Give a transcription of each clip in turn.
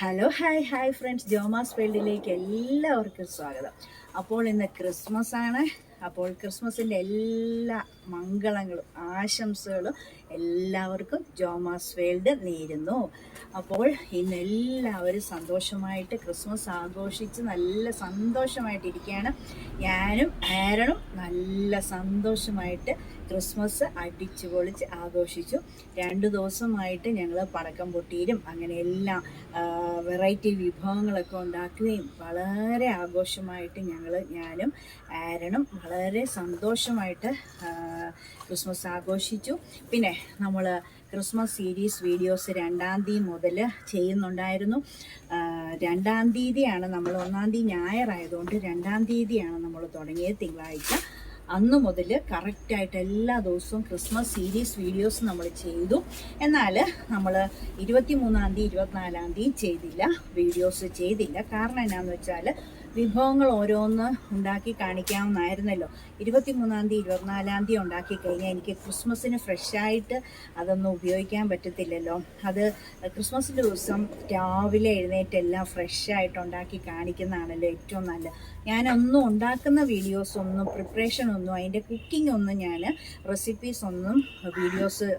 Hello hi hi friends Jomas വേൾഡിലേക്ക് എല്ലാവർക്കും സ്വാഗതം. അപ്പോൾ ഇന്ന് ക്രിസ്മസ് ആണ്. അപ്പോൾ ക്രിസ്മസിന്റെ എല്ലാ മംഗളങ്ങളും ആശംസകളും എല്ലാവർക്കും ജോമാസ് വേൾഡ് നേരുന്നു. അപ്പോൾ ഇന്ന് എല്ലാവരും സന്തോഷമായിട്ട് ക്രിസ്മസ് ആഘോഷിച്ച് നല്ല സന്തോഷമായിട്ടിരിക്കുകയാണ്. ഞാനും ആരണും നല്ല സന്തോഷമായിട്ട് ക്രിസ്മസ് അടിച്ചു പൊളിച്ച് ആഘോഷിച്ചു. രണ്ട് ദിവസമായിട്ട് ഞങ്ങൾ പടക്കം പൊട്ടിയിലും അങ്ങനെ എല്ലാ വെറൈറ്റി വിഭവങ്ങളൊക്കെ ഉണ്ടാക്കുകയും വളരെ ആഘോഷമായിട്ട് ഞങ്ങൾ ഞാനും ആരണും വളരെ സന്തോഷമായിട്ട് ക്രിസ്മസ് ആഘോഷിച്ചു. പിന്നെ നമ്മൾ ക്രിസ്മസ് സീരീസ് വീഡിയോസ് രണ്ടാം തീയതി മുതൽ ചെയ്യുന്നുണ്ടായിരുന്നു. രണ്ടാം തീയതിയാണ് നമ്മൾ ഒന്നാം തീയതി ഞായറായതുകൊണ്ട് രണ്ടാം തീയതിയാണ് നമ്മൾ തുടങ്ങിയത് തിങ്കളാഴ്ച. അന്ന് മുതൽ കറക്റ്റായിട്ട് എല്ലാ ദിവസവും ക്രിസ്മസ് സീരീസ് വീഡിയോസ് നമ്മൾ ചെയ്തു. എന്നാൽ നമ്മൾ ഇരുപത്തി മൂന്നാം തീയതി ഇരുപത്തിനാലാം തീയതി ചെയ്തില്ല വീഡിയോസ് ചെയ്തില്ല. കാരണം എന്നാന്ന് വെച്ചാൽ വിഭവങ്ങൾ ഓരോന്ന് ഉണ്ടാക്കി കാണിക്കാവുന്നായിരുന്നല്ലോ ഇരുപത്തി മൂന്നാം തീയതി ഇരുപത്തിനാലാം തീയതി ഉണ്ടാക്കി കഴിഞ്ഞാൽ എനിക്ക് ക്രിസ്മസിന് ഫ്രഷായിട്ട് അതൊന്നും ഉപയോഗിക്കാൻ പറ്റത്തില്ലല്ലോ. അത് ക്രിസ്മസ് ദിവസം രാവിലെ എഴുന്നേറ്റ് എല്ലാം ഫ്രഷായിട്ട് ഉണ്ടാക്കി കാണിക്കുന്നതാണല്ലോ ഏറ്റവും നല്ലത്. ഞാനൊന്നും ഉണ്ടാക്കുന്ന വീഡിയോസ് ഒന്നും പ്രിപ്പറേഷൻ ഒന്നും അതിന്റെ കുക്കിംഗ് ഒന്നും ഞാൻ റെസിപ്പീസ് ഒന്നും വീഡിയോസ്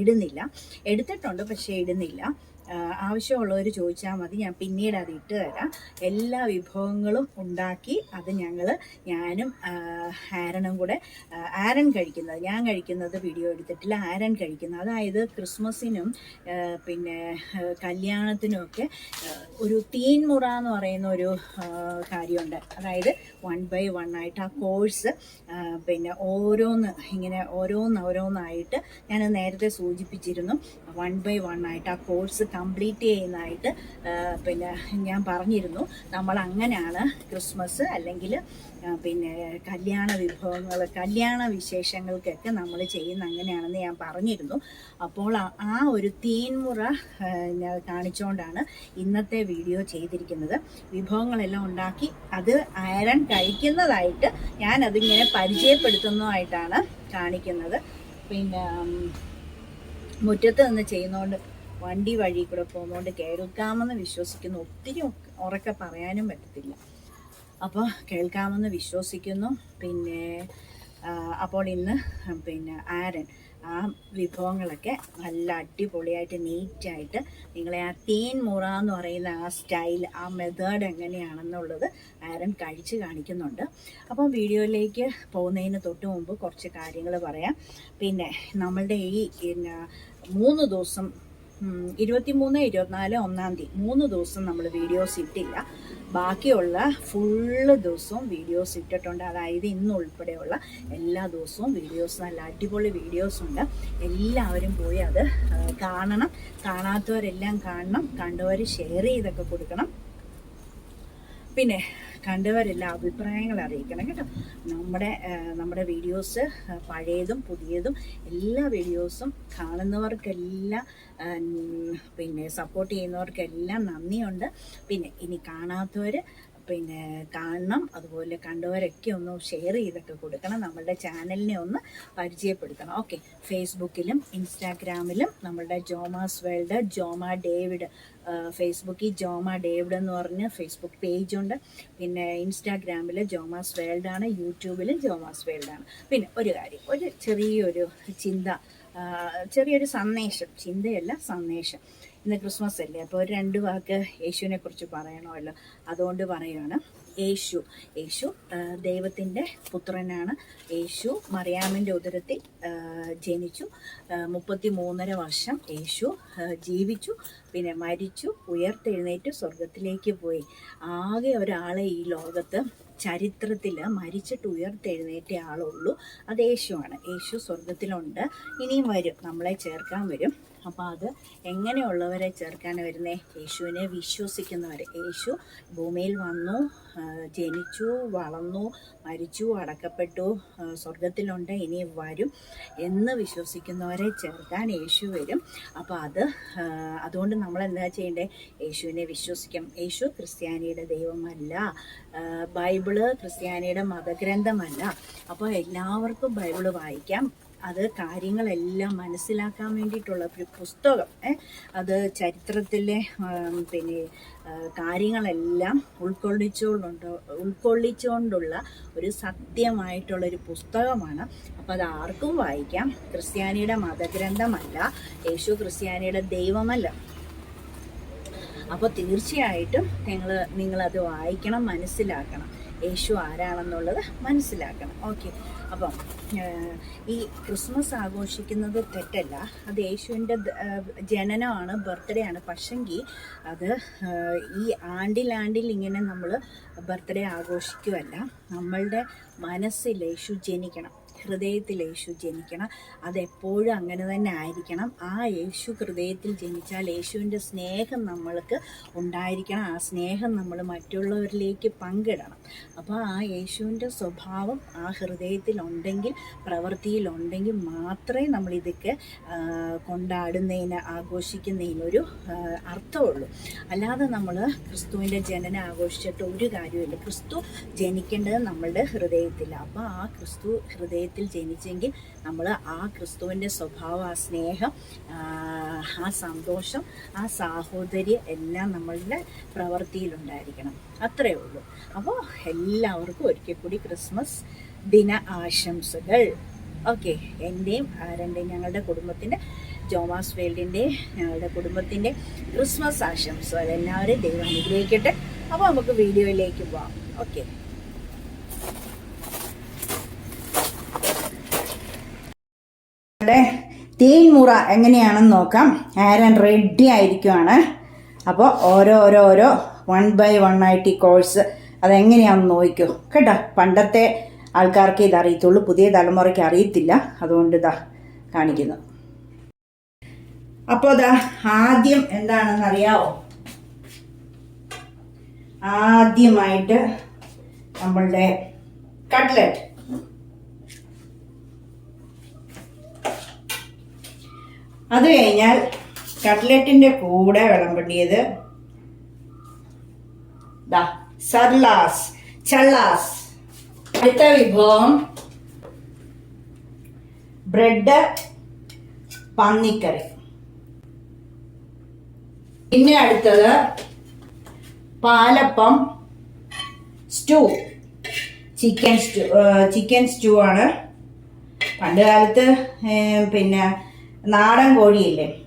ഇടുന്നില്ല. എടുത്തിട്ടുണ്ട് പക്ഷേ ഇടുന്നില്ല. ആവശ്യമുള്ളവർ ചോദിച്ചാൽ മതി. ഞാൻ പിന്നീട് അത് ഇട്ട് തരാം. എല്ലാ വിഭവങ്ങളും ഉണ്ടാക്കി അത് ഞങ്ങൾ ഞാനും ആരനും കൂടെ ആരൻ കഴിക്കുന്നത്. ഞാൻ കഴിക്കുന്നത് വീഡിയോ എടുത്തിട്ടില്ല. ആരൻ കഴിക്കുന്നത്. അതായത് ക്രിസ്മസിനും പിന്നെ കല്യാണത്തിനുമൊക്കെ ഒരു തീൻമുറ എന്ന് പറയുന്ന ഒരു കാര്യമുണ്ട്. അതായത് വൺ ബൈ വൺ ആയിട്ട് ആ കോഴ്സ് പിന്നെ ഓരോന്ന് ഇങ്ങനെ ഓരോന്ന് ഓരോന്നായിട്ട് ഞാൻ നേരത്തെ സൂചിപ്പിച്ചിരുന്നു. വൺ ബൈ വൺ ആയിട്ട് ആ കോഴ്സ് കംപ്ലീറ്റ് ചെയ്യുന്നതായിട്ട് പിന്നെ ഞാൻ പറഞ്ഞിരുന്നു. നമ്മൾ അങ്ങനെയാണ് ക്രിസ്മസ് അല്ലെങ്കിൽ പിന്നെ കല്യാണ വിഭവങ്ങൾ കല്യാണ വിശേഷങ്ങൾക്കൊക്കെ നമ്മൾ ചെയ്യുന്ന അങ്ങനെയാണെന്ന് ഞാൻ പറഞ്ഞിരുന്നു. അപ്പോൾ ആ- ഒരു തീൻമുറ കാണിച്ചുകൊണ്ടാണ് ഇന്നത്തെ വീഡിയോ ചെയ്തിരിക്കുന്നത്. വിഭവങ്ങളെല്ലാം ഉണ്ടാക്കി അത് അയരൻ കഴിക്കുന്നതായിട്ട് ഞാൻ അതിങ്ങനെ പരിചയപ്പെടുത്തുന്നതായിട്ടാണ് കാണിക്കുന്നത്. പിന്നെ മുറ്റത്ത് നിന്ന് ചെയ്യുന്നതുകൊണ്ട് വണ്ടി വഴി കൂടെ പോകുന്നതുകൊണ്ട് കേൾക്കാമെന്ന് വിശ്വസിക്കുന്നു. ഒത്തിരി ഉറക്കെ പറയാനും പറ്റത്തില്ല. അപ്പോൾ കേൾക്കാമെന്ന് വിശ്വസിക്കുന്നു. പിന്നെ അപ്പോൾ ഇന്ന് പിന്നെ ആരൻ ആ വിഭവങ്ങളൊക്കെ നല്ല അടിപൊളിയായിട്ട് നീറ്റായിട്ട് നിങ്ങളെ ആ തീൻ മുറ എന്ന് പറയുന്ന ആ സ്റ്റൈൽ ആ മെത്തേഡ് എങ്ങനെയാണെന്നുള്ളത് ആരൻ കഴിച്ച് കാണിക്കുന്നുണ്ട്. അപ്പോൾ വീഡിയോയിലേക്ക് പോകുന്നതിന് തൊട്ട് മുമ്പ് കുറച്ച് കാര്യങ്ങൾ പറയാം. പിന്നെ നമ്മളുടെ ഈ പിന്നെ മൂന്ന് ദിവസം ഇരുപത്തിമൂന്ന് ഇരുപത്തിനാല് ഒന്നാം തീയതി. മൂന്ന് ദിവസം നമ്മൾ വീഡിയോസ് ഇട്ടില്ല. ബാക്കിയുള്ള ഫുള്ള് ദിവസവും വീഡിയോസ് ഇട്ടിട്ടുണ്ട്. അതായത് ഇന്ന് ഉൾപ്പെടെയുള്ള എല്ലാ ദിവസവും വീഡിയോസ് നല്ല അടിപൊളി വീഡിയോസ് ഉണ്ട്. എല്ലാവരും പോയി അത് കാണണം. കാണാത്തവരെല്ലാം കാണണം. കണ്ടവർ ഷെയർ ചെയ്തൊക്കെ കൊടുക്കണം. പിന്നെ കണ്ടവരെല്ലാം അഭിപ്രായങ്ങൾ അറിയിക്കണം കേട്ടോ. നമ്മുടെ നമ്മുടെ വീഡിയോസ് പഴയതും പുതിയതും എല്ലാ വീഡിയോസും കാണുന്നവർക്കെല്ലാം പിന്നെ സപ്പോർട്ട് ചെയ്യുന്നവർക്കെല്ലാം നന്ദിയുണ്ട്. പിന്നെ ഇനി കാണാത്തവർ പിന്നെ കാണണം. അതുപോലെ കണ്ടവരൊക്കെ ഒന്ന് ഷെയർ ചെയ്തൊക്കെ കൊടുക്കണം. നമ്മളുടെ ചാനലിനെ ഒന്ന് പരിചയപ്പെടുത്തണം. ഓക്കെ ഫേസ്ബുക്കിലും ഇൻസ്റ്റാഗ്രാമിലും നമ്മളുടെ ജോമാസ് വേൾഡ് ജോമ ഡേവിഡ് ഫേസ്ബുക്കിൽ ജോമ ഡേവിഡ് എന്ന് പറഞ്ഞ ഫേസ്ബുക്ക് പേജ് ഉണ്ട്. പിന്നെ ഇൻസ്റ്റാഗ്രാമിൽ ജോമാസ് വേൾഡ് ആണ്. യൂട്യൂബിലും ജോമാസ് വേൾഡ് ആണ്. പിന്നെ ഒരു കാര്യം ഒരു ചെറിയൊരു ചിന്ത ചെറിയൊരു സന്ദേശം ചിന്തയല്ല സന്ദേശം. ഇന്ന് ക്രിസ്മസ് അല്ലേ? അപ്പോൾ ഒരു രണ്ട് വാക്ക് യേശുവിനെ കുറിച്ച് പറയണമല്ലോ. അതുകൊണ്ട് പറയുകയാണ് യേശു യേശു ദൈവത്തിന്റെ പുത്രനാണ്. യേശു മറിയാമിന്റെ ഉദരത്തിൽ ജനിച്ചു. മുപ്പത്തി മൂന്നര വർഷം യേശു ജീവിച്ചു. പിന്നെ മരിച്ചു ഉയർത്തെഴുന്നേറ്റ് സ്വർഗത്തിലേക്ക് പോയി. ആകെ ഒരാളെ ഈ ലോകത്ത് ചരിത്രത്തിൽ മരിച്ചിട്ട് ഉയർത്തെഴുന്നേറ്റ ആളുള്ളൂ. അത് യേശുവാണ്. യേശു സ്വർഗത്തിലുണ്ട് ഇനിയും വരും. നമ്മളെ ചേർക്കാൻ വരും. അപ്പോൾ അത് എങ്ങനെയുള്ളവരെ ചേർക്കാൻ വരുന്നേ? യേശുവിനെ വിശ്വസിക്കുന്നവരെ. യേശു ഭൂമിയിൽ വന്നു ജനിച്ചു വളർന്നു മരിച്ചു അടക്കപ്പെട്ടു സ്വർഗത്തിലുണ്ട് ഇനി വരും എന്ന് വിശ്വസിക്കുന്നവരെ ചേർക്കാൻ യേശു വരും. അപ്പോൾ അത് അതുകൊണ്ട് നമ്മൾ എന്താ ചെയ്യേണ്ടത് യേശുവിനെ വിശ്വസിക്കാം യേശു ക്രിസ്ത്യാനിയുടെ ദൈവമല്ല. ബൈബിൾ ക്രിസ്ത്യാനിയുടെ മതഗ്രന്ഥമല്ല. അപ്പോൾ എല്ലാവർക്കും ബൈബിൾ വായിക്കാം. അത് കാര്യങ്ങളെല്ലാം മനസ്സിലാക്കാൻ വേണ്ടിയിട്ടുള്ള ഒരു പുസ്തകം അത് ചരിത്രത്തിലെ പിന്നെ കാര്യങ്ങളെല്ലാം ഉൾക്കൊള്ളിച്ചുകൊണ്ടുണ്ട് ഉൾക്കൊള്ളിച്ചുകൊണ്ടുള്ള ഒരു സത്യമായിട്ടുള്ളൊരു പുസ്തകമാണ്. അപ്പോൾ അത് ആർക്കും വായിക്കാം. ക്രിസ്ത്യാനിയുടെ മതഗ്രന്ഥമല്ല യേശു ക്രിസ്ത്യാനിയുടെ ദൈവമല്ല. അപ്പോൾ തീർച്ചയായിട്ടും നിങ്ങൾ നിങ്ങളത് വായിക്കണം മനസ്സിലാക്കണം. യേശു ആരാണെന്നുള്ളത് മനസ്സിലാക്കണം. ഓക്കെ. അപ്പം ഈ ക്രിസ്മസ് ആഘോഷിക്കുന്നത് തെറ്റല്ല. അത് യേശുവിന്റെ ജനനമാണ് ബർത്ത്ഡേ ആണ് പക്ഷെങ്കിൽ അത് ഈ ആണ്ടിൽ ആണ്ടിൽ ഇങ്ങനെ നമ്മൾ ബർത്ത്ഡേ ആഘോഷിക്കുമല്ല നമ്മളുടെ മനസ്സിൽ യേശു ജനിക്കണം. ഹൃദയത്തിൽ യേശു ജനിക്കണം. അതെപ്പോഴും അങ്ങനെ തന്നെ ആയിരിക്കണം. ആ യേശു ഹൃദയത്തിൽ ജനിച്ചാൽ യേശുവിന്റെ സ്നേഹം നമ്മൾക്ക് ഉണ്ടായിരിക്കണം. ആ സ്നേഹം നമ്മൾ മറ്റുള്ളവരിലേക്ക് പങ്കിടണം. അപ്പോൾ ആ യേശുവിന്റെ സ്വഭാവം ആ ഹൃദയത്തിൽ ഉണ്ടെങ്കിൽ പ്രവൃത്തിയിലുണ്ടെങ്കിൽ മാത്രമേ നമ്മളിതൊക്കെ കൊണ്ടാടുന്നതിന് ആഘോഷിക്കുന്നതിനൊരു അർത്ഥമുള്ളൂ. അല്ലാതെ നമ്മൾ ക്രിസ്തുവിന്റെ ജനനം ആഘോഷിച്ചിട്ട് ഒരു കാര്യമില്ല ക്രിസ്തു ജനിക്കേണ്ടത് നമ്മളുടെ ഹൃദയത്തിൽ അപ്പോൾ ആ ക്രിസ്തു ഹൃദയത്തിൽ ജനിച്ചെങ്കിൽ നമ്മൾ ആ ക്രിസ്തുവിന്റെ സ്വഭാവം ആ സ്നേഹം ആ, ആ സന്തോഷം ആ സാഹോദര്യം എല്ലാം നമ്മളുടെ പ്രവൃത്തിയിലുണ്ടായിരിക്കണം. അത്രയേ ഉള്ളൂ. അപ്പോൾ എല്ലാവർക്കും ഒരിക്കൽ കൂടി ക്രിസ്മസ് ദിന ആശംസകൾ. ഓക്കെ എന്റെയും ആരന്റെയും ഞങ്ങളുടെ കുടുംബത്തിന്റെ ജോമാസ് വേൾഡിന്റെ ഞങ്ങളുടെ കുടുംബത്തിന്റെ ക്രിസ്മസ് ആശംസകൾ എല്ലാവരെയും ദൈവം അനുഗ്രഹിക്കട്ടെ. അപ്പോൾ നമുക്ക് വീഡിയോയിലേക്ക് പോവാം. ഓക്കെ. ഇവിടെ തേൻമുറ എങ്ങനെയാണെന്ന് നോക്കാം. ആരൻ റെഡി ആയിരിക്കുവാണ്. അപ്പോൾ ഓരോ ഓരോ ഓരോ വൺ ബൈ വൺ ആയിട്ട് ഈ കോഴ്സ് അതെങ്ങനെയാണെന്ന് നോക്കിക്കോ. കേട്ടോ? പണ്ടത്തെ ആൾക്കാർക്ക് ഇത് അറിയത്തുള്ളൂ. പുതിയ തലമുറയ്ക്ക് അറിയത്തില്ല. അതുകൊണ്ട് ഇതാ കാണിക്കുന്നു. അപ്പോൾ ഇതാ ആദ്യം എന്താണെന്ന് അറിയാവോ? ആദ്യമായിട്ട് നമ്മളുടെ കട്ട്ലറ്റ് അത് കഴിഞ്ഞാൽ കട്ട്ലറ്റിന്റെ കൂടെ വിളമ്പണ്ടിയത് ദാ സർലാസ് ചള്ളാസ്. അടുത്ത വിഭവം ബ്രെഡ് പന്നിക്കറി. പിന്നെ അടുത്തത് palappam stew. Chicken stew chicken stew ആണ് പണ്ട് കാലത്ത് പിന്നെ നാടൻ കോഴിയില്ലേ?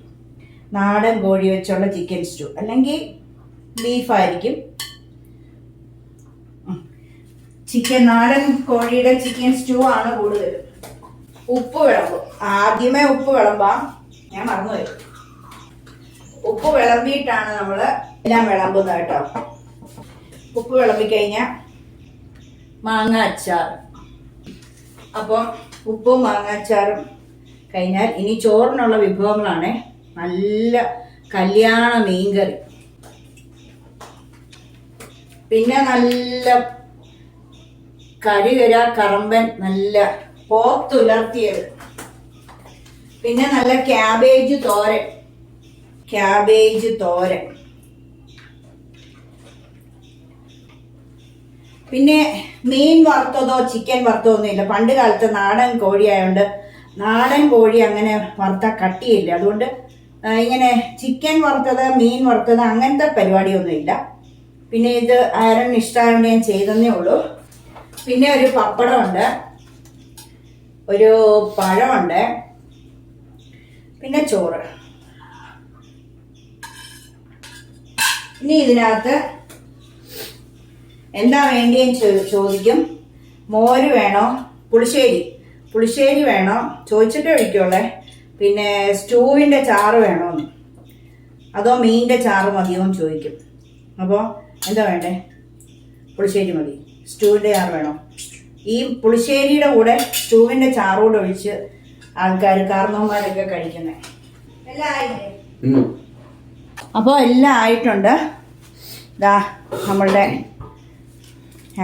നാടൻ കോഴി വെച്ചുള്ള ചിക്കൻ സ്റ്റൂ അല്ലെങ്കിൽ ബീഫായിരിക്കും ചിക്കൻ നാടൻ കോഴിയുടെ ചിക്കൻ സ്റ്റൂ ആണ് കൂടുതൽ ഉപ്പ് വിളമ്പും. ആദ്യമേ ഉപ്പ് വിളമ്പാം. ഞാൻ മറന്നുപോയി. ഉപ്പ് വിളമ്പിയിട്ടാണ് നമ്മൾ എല്ലാം വിളമ്പുന്നത് കേട്ടോ. ഉപ്പ് വിളമ്പി കഴിഞ്ഞാൽ മാങ്ങ അച്ചാർ അപ്പം ഉപ്പും മാങ്ങാച്ചാറും കഴിഞ്ഞാൽ ഇനി ചോറിനുള്ള വിഭവങ്ങളാണ് നല്ല കല്യാണ മീൻകറി. പിന്നെ നല്ല കഴിവര കറമ്പൻ നല്ല പോത്തുലർത്തിയത് പിന്നെ നല്ല ക്യാബേജ് തോരൻ. ക്യാബേജ് തോരൻ. പിന്നെ മീൻ വറുത്തതോ ചിക്കൻ വറുത്തതോ ഒന്നുമില്ല. പണ്ട് കാലത്ത് നാടൻ കോഴിയായോണ്ട് നാടൻ കോഴി അങ്ങനെ വറുത്ത കട്ടിയില്ല. അതുകൊണ്ട് ഇങ്ങനെ ചിക്കൻ വറുത്തത് മീൻ വറുത്തത് അങ്ങനത്തെ പരിപാടിയൊന്നുമില്ല. പിന്നെ ഇത് ആരും ഇഷ്ടമായതുകൊണ്ട് ഞാൻ ചെയ്തെന്നേ ഉള്ളൂ. പിന്നെ ഒരു പപ്പടമുണ്ട്. ഒരു പഴമുണ്ട്. പിന്നെ ചോറ്. ഇനി ഇതിനകത്ത് എന്താ വേണ്ടിയെന്ന് ചോദിക്കും. മോര് വേണോ? പുളിശ്ശേരി. പുളിശ്ശേരി വേണോ. ചോദിച്ചിട്ടേ ഒഴിക്കുള്ളേ പിന്നെ സ്റ്റൂവിന്റെ ചാറ് വേണോന്ന്. അതോ മീനിന്റെ ചാറ് മതിയോ എന്ന് ചോദിക്കും. അപ്പോൾ എന്താ വേണ്ടേ? പുളിശ്ശേരി മതി. സ്റ്റൂവിന്റെ ചാറ് വേണോ. ഈ പുളിശ്ശേരിയുടെ കൂടെ സ്റ്റൂവിന്റെ ചാറുകൂടെ ഒഴിച്ച് ആൾക്കാർ കാർന്നവന്മാരൊക്കെ കഴിക്കുന്നത് എല്ലാം ആയില്ലേ? അപ്പോൾ എല്ലാം ആയിട്ടുണ്ട്. ഇതാ നമ്മളുടെ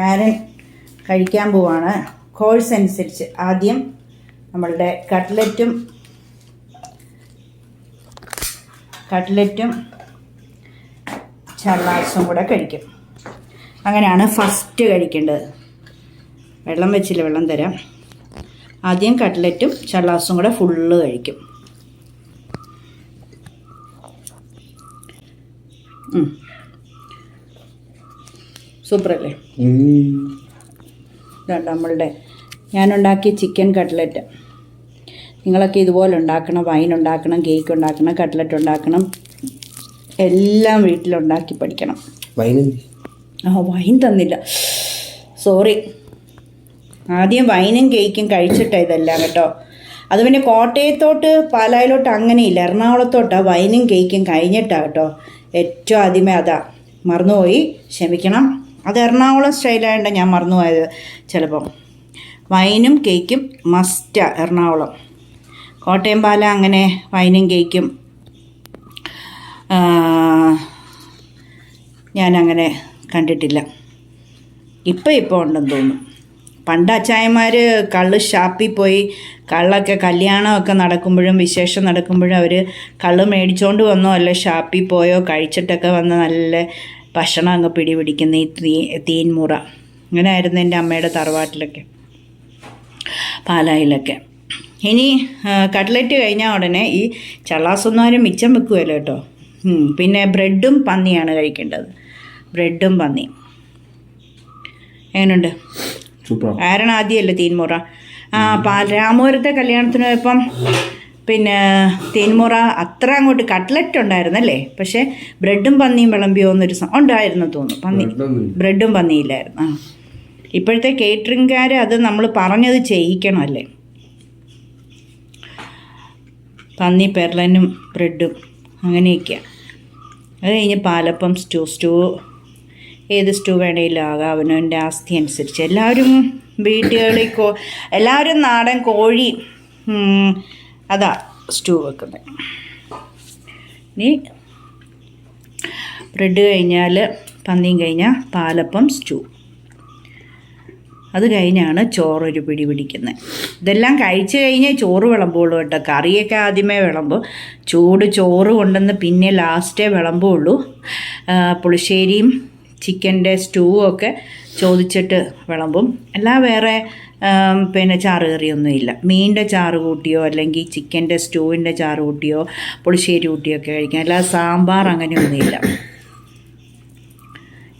ആരൻ കഴിക്കാൻ പോവാണ്. കോഴ്സ് അനുസരിച്ച് ആദ്യം നമ്മളുടെ കട്ട്ലറ്റും കട്ട്ലറ്റും ചള്ളാസും കൂടെ കഴിക്കും. അങ്ങനെയാണ് ഫസ്റ്റ് കഴിക്കേണ്ടത്. വെള്ളം വെച്ചില്ല വെള്ളം തരാം. ആദ്യം കട്ട്ലറ്റും ചള്ളാസും കൂടെ ഫുള്ള് കഴിക്കും. സൂപ്പറല്ലേ? നമ്മളുടെ ഞാനുണ്ടാക്കിയ ചിക്കൻ കട്ട്ലറ്റ്. നിങ്ങളൊക്കെ ഇതുപോലെ ഉണ്ടാക്കണം വൈൻ ഉണ്ടാക്കണം കേക്ക് ഉണ്ടാക്കണം കട്ട്ലറ്റ് ഉണ്ടാക്കണം. എല്ലാം വീട്ടിലുണ്ടാക്കി പഠിക്കണം. വൈൻ ആ വൈൻ തന്നില്ല. സോറി ആദ്യം വൈനും കേക്കും കഴിച്ചിട്ടാണ് ഇതെല്ലാം കേട്ടോ. അത് പിന്നെ കോട്ടയത്തോട്ട് പാലായിലോട്ട് അങ്ങനെയില്ല. എറണാകുളത്തോട്ടാണ് വൈനും കേക്കും കഴിഞ്ഞിട്ടാണ് കേട്ടോ. ഏറ്റവും ആദ്യമേ അതാ. മറന്നുപോയി. ക്ഷമിക്കണം. അത് എറണാകുളം സ്റ്റൈലായതുകൊണ്ട് ഞാൻ മറന്നുപോയത്. ചിലപ്പം. വൈനും കേക്കും മസ്റ്റ് എറണാകുളം. കോട്ടയം പാല അങ്ങനെ വൈനും കേക്കും ഞാനങ്ങനെ കണ്ടിട്ടില്ല. ഇപ്പം ഇപ്പോൾ ഉണ്ടെന്ന് തോന്നുന്നു. പണ്ട് അച്ചായന്മാർ കള്ള് ഷാപ്പിൽ പോയി കള്ളൊക്കെ കല്യാണമൊക്കെ നടക്കുമ്പോഴും വിശേഷം നടക്കുമ്പോഴും അവർ കള്ള് മേടിച്ചുകൊണ്ട് വന്നോ അല്ല ഷാപ്പിൽ പോയോ കഴിച്ചിട്ടൊക്കെ വന്ന് നല്ല ഭക്ഷണം അങ്ങ് പിടിപിടിക്കുന്ന ഈ തീ തീൻമുറ. അങ്ങനെ ആയിരുന്നു എന്റെ അമ്മയുടെ തറവാട്ടിലൊക്കെ. പാലായിലൊക്കെ. ഇനി കട്ട്ലറ്റ് കഴിഞ്ഞാൽ ഉടനെ ഈ ചള്ളാസൊന്നും ആരും മിച്ചം വെക്കുമല്ലോ കേട്ടോ. പിന്നെ ബ്രെഡും പന്നിയാണ് കഴിക്കേണ്ടത്. ബ്രെഡും പന്നി എങ്ങനെയുണ്ട് കാരണം ആദ്യമല്ലേ തീൻമുറ? ആ പാ രാമപുരത്തെ കല്യാണത്തിന് ഇപ്പം പിന്നെ തീൻമുറ അത്ര അങ്ങോട്ട് കട്ട്ലറ്റ് ഉണ്ടായിരുന്നല്ലേ? പക്ഷേ ബ്രെഡും പന്നിയും വിളമ്പിയോ എന്നൊരു ഉണ്ടായിരുന്നു തോന്നുന്നു പന്നി. ബ്രെഡും പന്നിയില്ലായിരുന്നു. ആ. ഇപ്പോഴത്തെ കേറ്ററിംഗുകാർ അത് നമ്മൾ പറഞ്ഞത് ചെയ്യിക്കണമല്ലേ പന്നി പെർലനും ബ്രെഡും അങ്ങനെയൊക്കെയാണ് അത് കഴിഞ്ഞ് പാലപ്പം സ്റ്റൂ സ്റ്റൂ. ഏത് സ്റ്റൂ വേണേലും ആകാം അവനവന്റെ ആസ്തി അനുസരിച്ച്. എല്ലാവരും വീട്ടുകളിൽ കോ എല്ലാവരും നാടൻ കോഴി അതാ സ്റ്റൂ വെക്കുന്നത് ഇനി ബ്രെഡ് കഴിഞ്ഞാൽ പന്നിയും കഴിഞ്ഞാൽ പാലപ്പം സ്റ്റൂ. അത് കഴിഞ്ഞാണ് ചോറൊരു പിടി പിടിക്കുന്നത്. ഇതെല്ലാം കഴിച്ചു കഴിഞ്ഞേ ചോറ് വിളമ്പുള്ളൂ കേട്ടോ. കറിയൊക്കെ ആദ്യമേ വിളമ്പും. ചൂട് ചോറ് കൊണ്ടുവന്ന് പിന്നെ ലാസ്റ്റേ വിളമ്പുള്ളൂ. പുളിശ്ശേരിയും ചിക്കന്റെ സ്റ്റൂവും ഒക്കെ ചോദിച്ചിട്ട് വിളമ്പും. അല്ല വേറെ പിന്നെ ചാറ് കറിയൊന്നുമില്ല. മീനിന്റെ ചാറ് കൂട്ടിയോ അല്ലെങ്കിൽ ചിക്കന്റെ സ്റ്റൂവിന്റെ ചാറ് കൂട്ടിയോ പുളിശ്ശേരി കൂട്ടിയോ ഒക്കെ കഴിക്കാം. അല്ലാതെ സാമ്പാർ അങ്ങനെയൊന്നുമില്ല.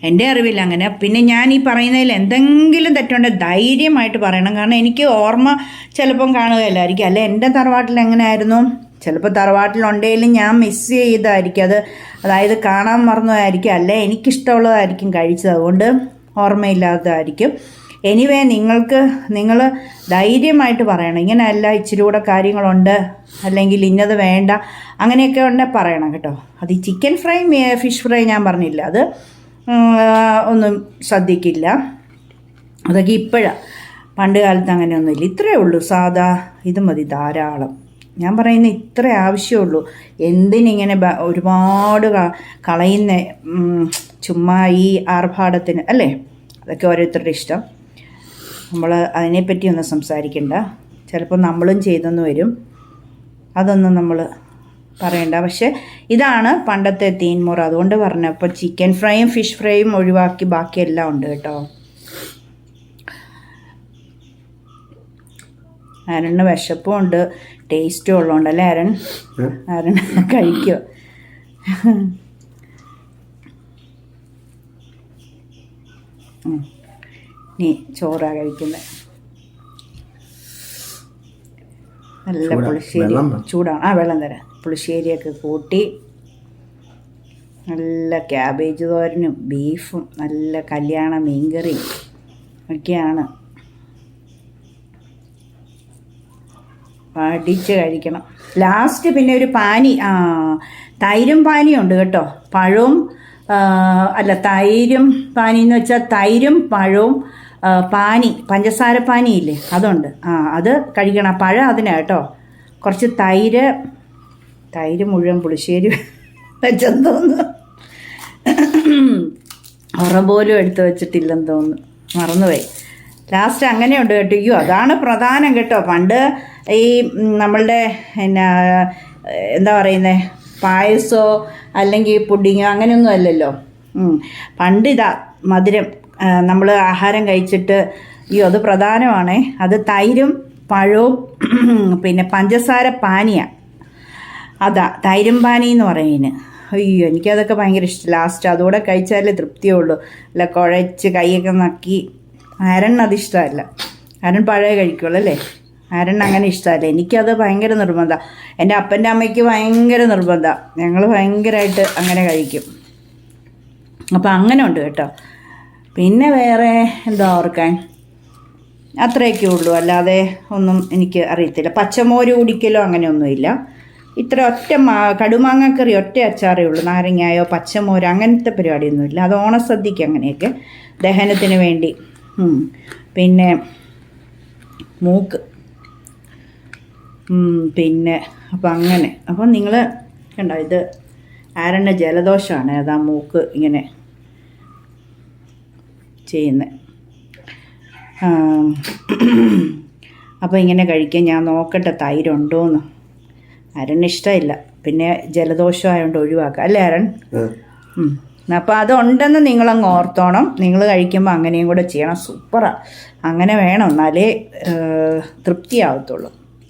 എന്റെ അറിവിൽ അങ്ങനെ. പിന്നെ ഞാൻ ഈ പറയുന്നതിൽ എന്തെങ്കിലും തെറ്റുണ്ടെങ്കിൽ ധൈര്യമായിട്ട് പറയണം. കാരണം എനിക്ക് ഓർമ്മ ചിലപ്പം കാണുകയില്ലായിരിക്കും. അല്ലെ എന്റെ തറവാട്ടിൽ എങ്ങനെയായിരുന്നു? ചിലപ്പോൾ തറവാട്ടിലുണ്ടെങ്കിലും ഞാൻ മിസ് ചെയ്തതായിരിക്കും അത്. അതായത് കാണാൻ മറന്നതായിരിക്കും. അല്ലെ എനിക്കിഷ്ടമുള്ളതായിരിക്കും കഴിച്ചത്. അതുകൊണ്ട് ഓർമ്മയില്ലാത്തതായിരിക്കും. എനിവേ നിങ്ങൾക്ക് നിങ്ങൾ ധൈര്യമായിട്ട് പറയണം. ഇങ്ങനെയല്ല ഇച്ചിരി കൂടെ കാര്യങ്ങളുണ്ട്. അല്ലെങ്കിൽ ഇന്നത് വേണ്ട. അങ്ങനെയൊക്കെ ഉണ്ടെങ്കിൽ പറയണം കേട്ടോ. അത് ചിക്കൻ ഫ്രൈ ഫിഷ് ഫ്രൈ ഞാൻ പറഞ്ഞില്ല അത് ഒന്നും ശ്രദ്ധിക്കില്ല. അതൊക്കെ ഇപ്പോഴാണ് പണ്ട് കാലത്ത് അങ്ങനെയൊന്നുമില്ല. ഇത്രയേ ഉള്ളൂ. സാധാ ഇത് മതി ധാരാളം. ഞാൻ പറയുന്ന ഇത്ര ആവശ്യമുള്ളൂ എന്തിനിങ്ങനെ ഒരുപാട് കളയുന്ന ചുമ്മാ ഈ ആർഭാടത്തിന് അല്ലേ? അതൊക്കെ ഓരോരുത്തരുടെ ഇഷ്ടം. നമ്മൾ അതിനെപ്പറ്റി ഒന്നും സംസാരിക്കണ്ട. ചിലപ്പോൾ നമ്മളും ചെയ്തെന്ന് വരും. അതൊന്നും നമ്മൾ പറയണ്ട. പക്ഷെ ഇതാണ് പണ്ടത്തെ തീൻമുറ. അതുകൊണ്ട് പറഞ്ഞ അപ്പൊ ചിക്കൻ ഫ്രൈയും ഫിഷ് ഫ്രൈയും ഒഴിവാക്കി ബാക്കിയെല്ലാം ഉണ്ട് കേട്ടോ. അരണ് വിശപ്പും ഉണ്ട്. ടേസ്റ്റും ഉള്ളതുകൊണ്ട് അല്ലേ അരൺ? അരൺ കഴിക്കുക നീ ചോറാ കഴിക്കുന്നത് നല്ല. പുളിശ്ശേരി. ചൂടാണ് ആ വെള്ളം തരാം. പുളിശ്ശേരിയൊക്കെ കൂട്ടി നല്ല ക്യാബേജ് തോരനും ബീഫും നല്ല കല്യാണ മീൻകറിയും ഒക്കെയാണ്. പഠിച്ച് കഴിക്കണം. ലാസ്റ്റ് പിന്നെ ഒരു പാനി ആ തൈരും പാനിയും ഉണ്ട് കേട്ടോ. പഴവും അല്ല തൈരും പാനി എന്ന് വെച്ചാൽ തൈരും പഴവും പാനി പഞ്ചസാര പാനി ഇല്ലേ അതുണ്ട്. ആ അത് കഴിക്കണം. പഴം അതിനാ കേട്ടോ. കുറച്ച് തൈര് തൈര് മുഴുവൻ പുളിശ്ശേരി വെച്ചെന്ന് തോന്നുന്നു ഉറ പോലും എടുത്ത് വെച്ചിട്ടില്ലെന്ന് തോന്നുന്നു. മറന്നുപോയി. ലാസ്റ്റ് അങ്ങനെയുണ്ട് കേട്ടോ. അയ്യോ അതാണ് പ്രധാനം കേട്ടോ. പണ്ട് ഈ നമ്മളുടെ എന്നാ എന്താ പറയുന്നത് പായസോ അല്ലെങ്കിൽ പുഡിങ്ങോ അങ്ങനെയൊന്നും അല്ലല്ലോ. പണ്ട് ഇതാ മധുരം നമ്മൾ ആഹാരം കഴിച്ചിട്ട് അയ്യോ അത് പ്രധാനമാണേ. അത് തൈരും പഴവും പിന്നെ പഞ്ചസാര പാനിയ. അതാ തൈരും പാനി എന്ന് പറയുന്നത്. അയ്യോ എനിക്കതൊക്കെ ഭയങ്കര ഇഷ്ടം. ലാസ്റ്റ് അതുകൂടെ കഴിച്ചാലേ തൃപ്തിയുള്ളൂ. അല്ല കുഴച്ച് കൈയൊക്കെ നക്കി. അരൺ അത് ഇഷ്ടമല്ല. അരൺ പഴയ കഴിക്കുള്ളൂ അല്ലേ? അരൺ അങ്ങനെ ഇഷ്ടമല്ല. എനിക്കത് ഭയങ്കര നിർബന്ധം. എന്റെ അപ്പന്റെ അമ്മയ്ക്ക് ഭയങ്കര നിർബന്ധം. ഞങ്ങൾ ഭയങ്കരമായിട്ട് അങ്ങനെ കഴിക്കും. അപ്പം അങ്ങനെ ഉണ്ട് കേട്ടോ. പിന്നെ വേറെ എന്താ ഓർക്കാൻ? അത്രയൊക്കെ ഉള്ളൂ. അല്ലാതെ ഒന്നും എനിക്ക് അറിയത്തില്ല. പച്ചമോര് കുടിക്കലോ അങ്ങനെയൊന്നുമില്ല. ഇത്ര ഒറ്റ കടുമാങ്ങക്കറി ഒറ്റ അച്ചാറേ ഉള്ളൂ. നാരങ്ങായോ പച്ചമോരോ അങ്ങനത്തെ പരിപാടിയൊന്നുമില്ല. അത് ഓണസദ്യക്ക് അങ്ങനെയൊക്കെ ദഹനത്തിന് വേണ്ടി. പിന്നെ മൂക്ക്. പിന്നെ അപ്പം അങ്ങനെ. അപ്പം നിങ്ങൾ കണ്ടോ ഇത് ആരണ്ണ ജലദോഷമാണ് അതാ മൂക്ക് ഇങ്ങനെ ചെയ്യുന്നത് അപ്പോൾ ഇങ്ങനെ കഴിക്കാൻ ഞാൻ നോക്കട്ടെ തൈരുണ്ടോയെന്ന് അരണ് ഇഷ്ടമില്ല. പിന്നെ ജലദോഷം ആയതുകൊണ്ട് ഒഴിവാക്കാം. അല്ലേ അരൺ? അപ്പോൾ അതുണ്ടെന്ന് നിങ്ങളങ്ങ് ഓർത്തോണം. നിങ്ങൾ കഴിക്കുമ്പോൾ അങ്ങനെയും കൂടെ ചെയ്യണം. സൂപ്പറാണ് അങ്ങനെ വേണം. എന്നാലേ തൃപ്തിയാവത്തുള്ളൂ.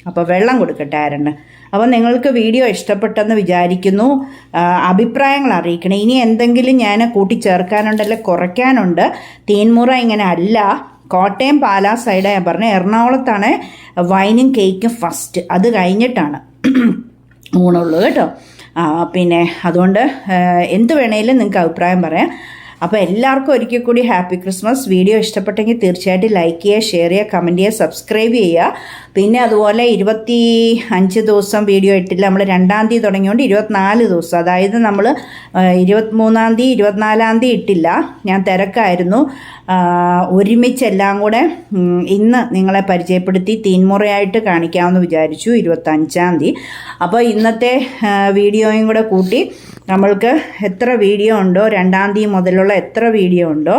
അപ്പോൾ വെള്ളം കൊടുക്കട്ടെ ആരണ് അപ്പോൾ നിങ്ങൾക്ക് വീഡിയോ ഇഷ്ടപ്പെട്ടെന്ന് വിചാരിക്കുന്നു. അഭിപ്രായങ്ങൾ അറിയിക്കണം. ഇനി എന്തെങ്കിലും ഞാൻ കൂട്ടിച്ചേർക്കാനുണ്ട് അല്ലെങ്കിൽ കുറയ്ക്കാനുണ്ട്. തീൻമുറ ഇങ്ങനെ അല്ല. കോട്ടയം പാലാ സൈഡാണ് ഞാൻ പറഞ്ഞത് എറണാകുളത്താണ് വൈനും കേക്കും ഫസ്റ്റ്. അത് കഴിഞ്ഞിട്ടാണ്. ഊണുള്ളൂ കേട്ടോ. പിന്നെ അതുകൊണ്ട് എന്ത് വേണേലും നിങ്ങൾക്ക് അഭിപ്രായം പറയാം. അപ്പോൾ എല്ലാവർക്കും ഒരിക്കൽ കൂടി ഹാപ്പി ക്രിസ്മസ്. വീഡിയോ ഇഷ്ടപ്പെട്ടെങ്കിൽ തീർച്ചയായിട്ടും ലൈക്ക് ചെയ്യുക ഷെയർ ചെയ്യുക കമന്റ് ചെയ്യുക സബ്സ്ക്രൈബ് ചെയ്യുക. പിന്നെ അതുപോലെ ഇരുപത്തി അഞ്ച് ദിവസം വീഡിയോ ഇട്ടില്ല. നമ്മൾ രണ്ടാം തീയതി തുടങ്ങിയോണ്ട് ഇരുപത്തിനാല് ദിവസം. അതായത് നമ്മൾ ഇരുപത്തിമൂന്നാം തീയതി ഇരുപത്തിനാലാം തീയതി ഇട്ടില്ല. ഞാൻ തിരക്കായിരുന്നു. ഒരുമിച്ചെല്ലാം കൂടെ ഇന്ന് നിങ്ങളെ പരിചയപ്പെടുത്തി തീൻമുറയായിട്ട് കാണിക്കാമെന്ന് വിചാരിച്ചു ഇരുപത്തഞ്ചാം തീയതി. അപ്പോൾ ഇന്നത്തെ വീഡിയോയും കൂടെ കൂട്ടി നമ്മൾക്ക് എത്ര വീഡിയോ ഉണ്ടോ രണ്ടാം തീയതി മുതലുള്ള എത്ര വീഡിയോ ഉണ്ടോ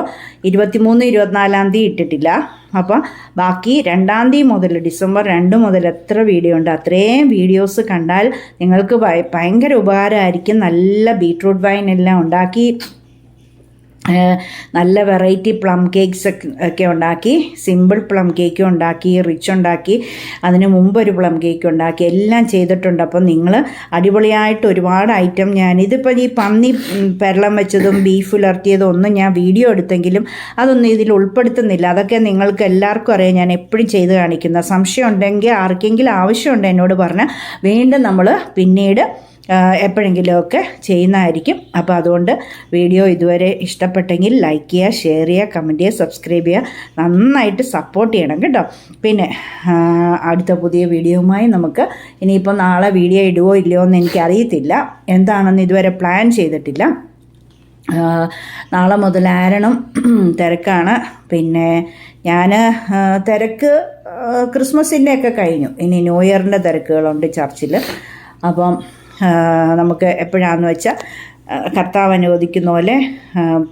ഇരുപത്തിമൂന്ന് ഇരുപത്തിനാലാം തീയതി ഇട്ടിട്ടില്ല. അപ്പം ബാക്കി രണ്ടാം തീയതി മുതൽ ഡിസംബർ രണ്ട് മുതൽ എത്ര വീഡിയോ ഉണ്ട് അത്രയും വീഡിയോസ് കണ്ടാൽ നിങ്ങൾക്ക് ഭയ- ഭയങ്കര ഉപകാരമായിരിക്കും. നല്ല ബീട്രൂട്ട് വൈൻ എല്ലാം ഉണ്ടാക്കി നല്ല വെറൈറ്റി പ്ലം കേക്ക്സ് ഒക്കെ ഉണ്ടാക്കി സിമ്പിൾ പ്ലം കേക്ക് ഉണ്ടാക്കി റിച്ച് ഉണ്ടാക്കി അതിന് മുമ്പ് ഒരു പ്ലം കേക്ക് ഉണ്ടാക്കി എല്ലാം ചെയ്തിട്ടുണ്ട്. അപ്പം നിങ്ങൾ അടിപൊളിയായിട്ട് ഒരുപാട് ഐറ്റം ഞാൻ ഇതിപ്പോൾ ഈ പന്നി പെരളം വെച്ചതും ബീഫ് ഉലർത്തിയതും ഒന്നും ഞാൻ വീഡിയോ എടുത്തെങ്കിലും അതൊന്നും ഇതിൽ ഉൾപ്പെടുത്തുന്നില്ല. അതൊക്കെ നിങ്ങൾക്ക് എല്ലാവർക്കും അറിയാം. ഞാൻ എപ്പോഴും ചെയ്ത് കാണിക്കുന്ന. സംശയം ഉണ്ടെങ്കിൽ ആർക്കെങ്കിലും ആവശ്യമുണ്ട് എന്നോട് പറഞ്ഞാൽ വീണ്ടും നമ്മൾ പിന്നീട് എപ്പോഴെങ്കിലുമൊക്കെ ചെയ്യുന്നതായിരിക്കും. അപ്പോൾ അതുകൊണ്ട് വീഡിയോ ഇതുവരെ ഇഷ്ടപ്പെട്ടെങ്കിൽ ലൈക്ക് ചെയ്യുക ഷെയർ ചെയ്യുക കമന്റ് ചെയ്യുക സബ്സ്ക്രൈബ് ചെയ്യുക. നന്നായിട്ട് സപ്പോർട്ട് ചെയ്യണം കേട്ടോ. പിന്നെ അടുത്ത പുതിയ വീഡിയോയുമായി നമുക്ക് ഇനിയിപ്പോൾ നാളെ വീഡിയോ ഇടുവോ ഇല്ലയോ എന്ന് എനിക്കറിയത്തില്ല. എന്താണെന്ന് ഇതുവരെ പ്ലാൻ ചെയ്തിട്ടില്ല. നാളെ മുതൽ ആരണം തിരക്കാണ്. പിന്നെ ഞാൻ തിരക്ക് ക്രിസ്മസിന്റെ ഒക്കെ കഴിഞ്ഞു. ഇനി ന്യൂ ഇയറിന്റെ തിരക്കുകളുണ്ട് ചർച്ചിൽ. അപ്പം നമുക്ക് എപ്പോഴാണെന്ന് വെച്ചാൽ കർത്താവ് അനുവദിക്കുന്ന പോലെ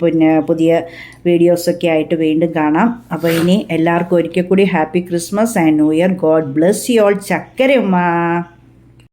പിന്നെ പുതിയ വീഡിയോസൊക്കെ ആയിട്ട് വീണ്ടും കാണാം. അപ്പോൾ ഇനി എല്ലാവർക്കും ഒരിക്കൽ കൂടി happy Christmas and new year. God bless you all. ചക്കരയുമ്മ.